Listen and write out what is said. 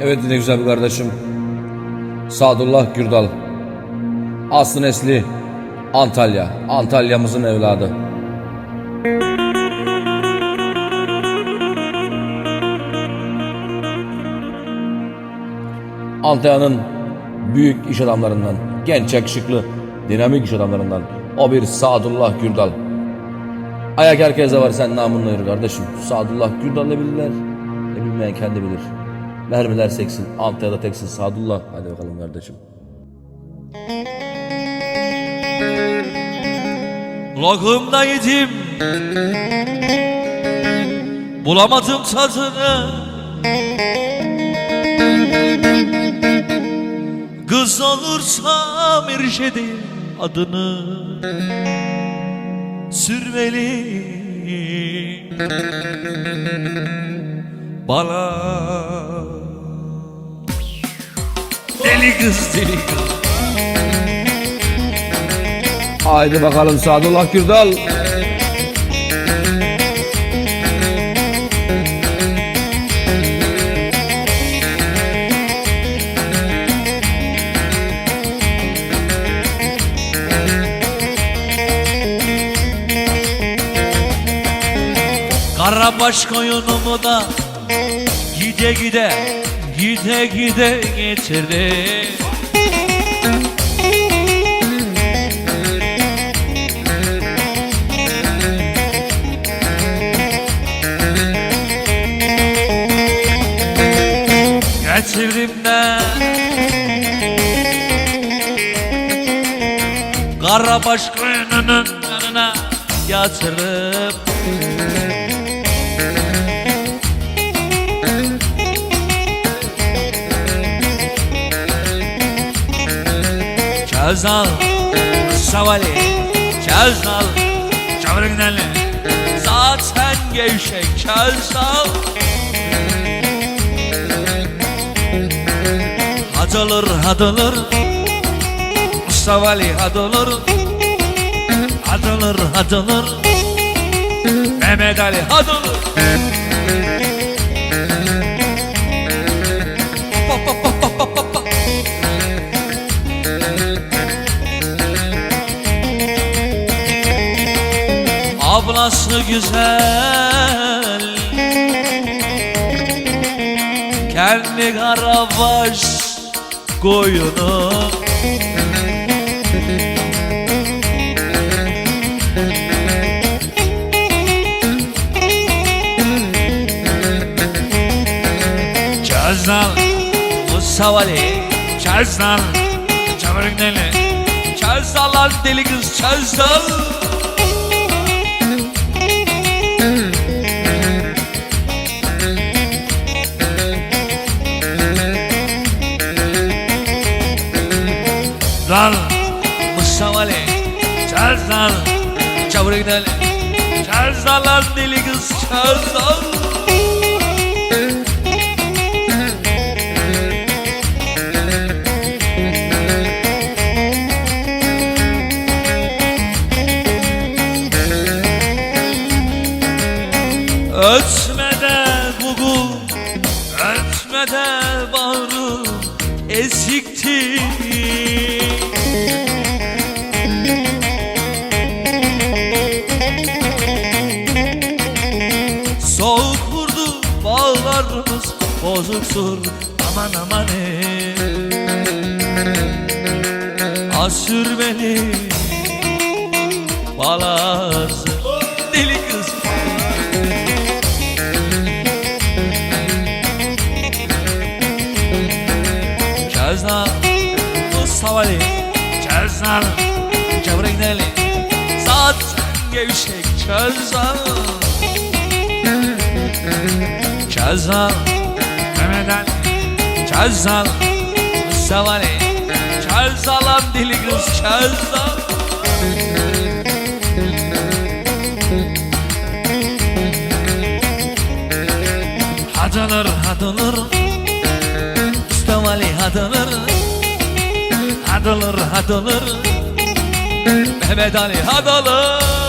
Evet ne güzel bir kardeşim. Sadullah Gürdal. Aslı nesli Antalya. Antalya'mızın evladı. Antalya'nın büyük iş adamlarından, genç yakışıklı, dinamik iş adamlarından o bir Sadullah Gürdal. Ayak herkese var sen namınla yürü kardeşim. Sadullah Gürdal ne bilirler, ne bilmeyen kendi bilir. Mermiler seksin, Antalya'da teksin. Sadullah. Hadi bakalım kardeşim. Lokumda yedim. Bulamadım tadını. Kız olursam irşedim adını. Sürmeli Bana Deli kız deli kız Haydi bakalım Sadullah Gürdal. Karabaş koyunumu da gide gide gide gide getirdi. Getirdim de Karabaş koyununun yanına yatırıp Çazal, savali, çazal, çavrıgnali Zaten gevşek çazal Hadılır, hadılır Savali hadılır Hadılır, hadılır Mehmet Ali hadılır Ablası güzel. Kendi karabaş koyunu. Çazal Musavali Çazal Çavırın deli. Çazal lan deli kız çazal Zal Musavali Çazal Çavırın deli Çazal lan deli kız çazal Ötmede gugu Ötmede bağrım ezikti bağlarımız bozuktur aman aman ey Asürmeli balası deli kız. Çaznal Mustavali Çaznal Çavrek deli Zaten gevşek Çaznal Çaznal Mehmet Ali Çaznal Mustavali Çaznalan deli kız Çaznal Hadılır hadılır Mustavali hadılır Hadılır hadılır Mehmet Ali hadılır